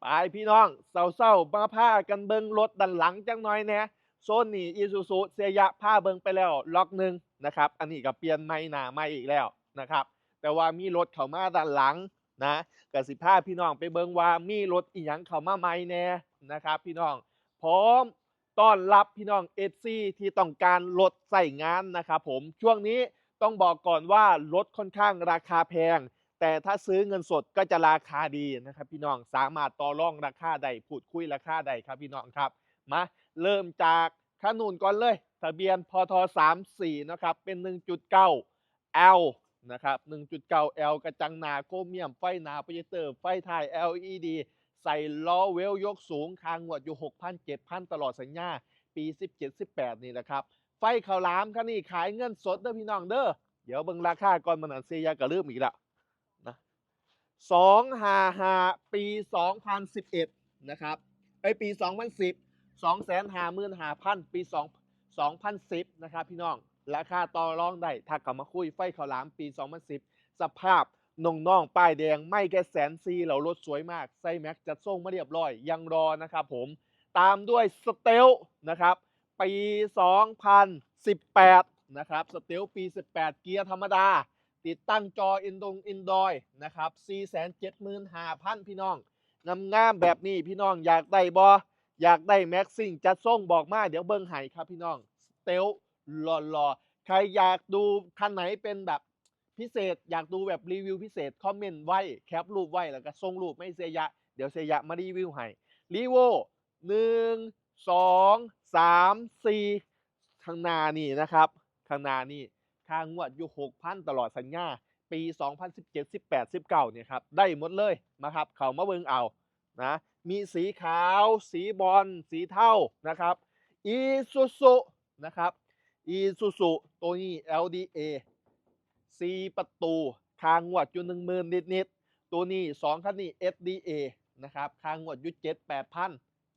ไปพี่น้องเศร้าๆมาพากันเบิงรถดันหลังจังหน่อยแน่โซนนี่อีซูซูเซียะพาเบิงไปแล้วล็อกหนึ่งนะครับ อันนี้ก็เปลี่ยนไม่หนาไม่อีกแล้วนะครับ แต่ว่ามีรถเข้ามาด้านหลังนะกสิพาพี่น้องไปเบิงว่ามีรถอีหยังเข้ามาใหม่แน่นะครับ พี่น้องพร้อมต้อนรับพี่น้องเอซีที่ต้องการรถใส่งานนะครับผมช่วงนี้ต้องบอกก่อนว่ารถค่อนข้างราคาแพง แต่ถ้าซื้อเงินสดก็จะราคาดีนะครับ พี่น้องสามารถต่อรองราคาใดพูดคุยราคาใดครับพี่น้องครับมาเริ่มจากขนุนก่อนเลย ทะเบียนพท34นะครับเป็น 1.9 L นะครับ 1.9 L กระจังหนาโครเมียมไฟหนาโปรเจคเตอร์ ไฟท้าย LED ใส่ล้อเวลยกสูงคางหวดอยู่ 6,000 7,000 ตลอดสัญญา ปี 17-18 นี่แหละครับ ไฟขาวหลามคันนี้ขายเงินสดเด้อพี่น้องเด้อเดี๋ยวเบิ่งราคาก่อนมันอันเซียก็ลืมอีกแล้วนะ 255ปี 2011 นะครับไอปี 2010 255,000 ปี 2 2010 นะครับพี่น้อง ราคาต่อรองได้ถ้ากลับมาคุยไฟขาวหลามปี 2010 สภาพน้องป้ายแดง ไม่แค่แสนซีเหล่ารถสวยมากไส้แม็กจัดส่งมาเรียบร้อย ยังรอนะครับผม ตามด้วยสเตลนะครับ ปี 2018 นะครับ สเตลปี 18 เกียร์ธรรมดา ติดตั้งจออินดงอินดอยนะครับ475,000 พี่น้องงามๆแบบนี้พี่น้องอยากได้บออยากได้แม็กซิ่งจัดส่งบอกมาเดี๋ยวเบิ้งให้ครับพี่น้องสเตลหล่อๆใครอยากดูคันไหนเป็นแบบพิเศษ อยากดูแบบรีวิวพิเศษ คอมเมนต์ไว้แคปรูปไว้แล้วก็ส่งรูปไม่เสียยะ เดี๋ยวเสียยะมารีวิวให้รีโวหนึ่งสองสามสี่ข้างหน้านี่นะครับ ข้างหน้านี่ ค่างวดอยู่หกพันตลอดสัญญา ปี 2017 18 19เนี่ยครับได้หมดเลยนะครับเขามาเบิงเอานะมีสีขาว สีบอลสีเทานะครับอีซูซุนะครับอีซูซุตัวนี้ LDA สีประตูคางวดอยู่หนึ่งหมื่นนิดๆตัวนี้สองคันนี้ SDA นะครับคางงวดอยู่เจ็ดแปดพัน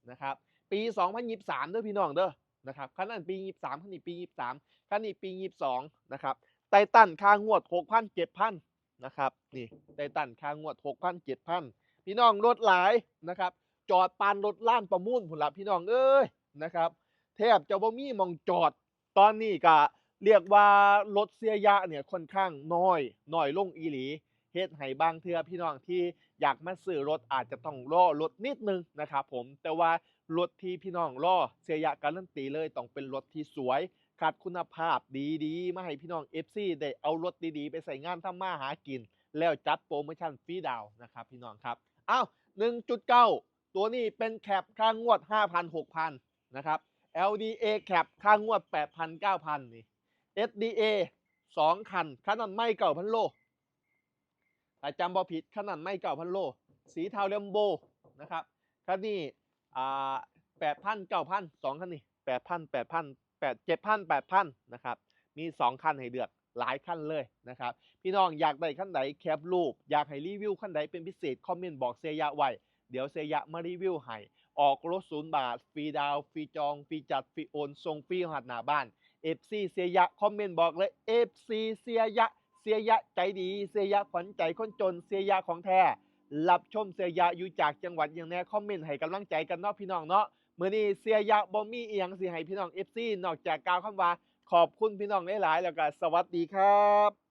นะครับปี 2023เด้อพี่น้องเด้อ นะครับคันนั้นปี23คันนี้ปี23คันนี้ปี22นะครับไททันค่างวด6,000 7,000นะครับนี่ไททันค่างวด6,000 7,000พี่น้องรถหลายนะครับ จอดปานรถล้านประมูลพุ่นละพี่น้องเอ้ยนะครับแทบจะบ่มีมองจอดตอนนี้ก็เรียกว่ารถเสียยะเนี่ยค่อนข้างน้อยน้อยลงอีหลีเฮ็ดให้บางเทื่อพี่น้องที่อยากมาซื้อรถอาจจะต้องรอรถนิดนึงนะครับผมแต่ว่า รถที่พี่น้องรอเสียยะการันตีเลยต้องเป็นรถที่สวยขาดคุณภาพดีๆ มาให้พี่น้อง FC ได้เอารถดีๆ ไปใส่งานทำมาหากิน แล้วจัดโปรโมชั่นฟรีดาวนะครับพี่น้องครับอ้าว1.9 ตัวนี้เป็นแคปค่างวด 5,000 6,000 นะครับ LDA แคปค่างวด 8,000 9,000 นี่ SDA 2 คันคันนั้นไม่เก่าพันโลแต่จำบอผิดคันนั้นไม่เก่าพันโล สีเทาเลมโบนะครับคันนี้ อ่า8,000 9,000 2คันนี้8,000 8,000 8 7,000 8,000นะครับ มี2คันให้เลือกหลายคันเลยนะครับ พี่น้องอยากได้คันไหนแคปรูป อยากให้รีวิวคันไหนเป็นพิเศษ คอมเมนต์บอกเซยะไว้ เดี๋ยวเซยะมารีวิวให้ ออกรถศูนย์บาท ฟรีดาว ฟรีจอง ฟรีจัด ฟรีโอนส่งฟรีหัดหน้าบ้าน FC เสียยะ คอมเมนต์บอกเลย FC เสียยะเสียะใจดีเสียะขวัญใจคนจนเสียะของแท้ รับชมเสียยะอยู่จากจังหวัดอย่างแน่คอมเมนต์ให้กำลังใจกันเนาะพี่น้องเนาะมื้อนี้เสียยะบ่มีอีหยังสิให้พี่น้อง FC นอกจากกล่าวคำว่าขอบคุณพี่น้องหลายๆแล้วก็สวัสดีครับ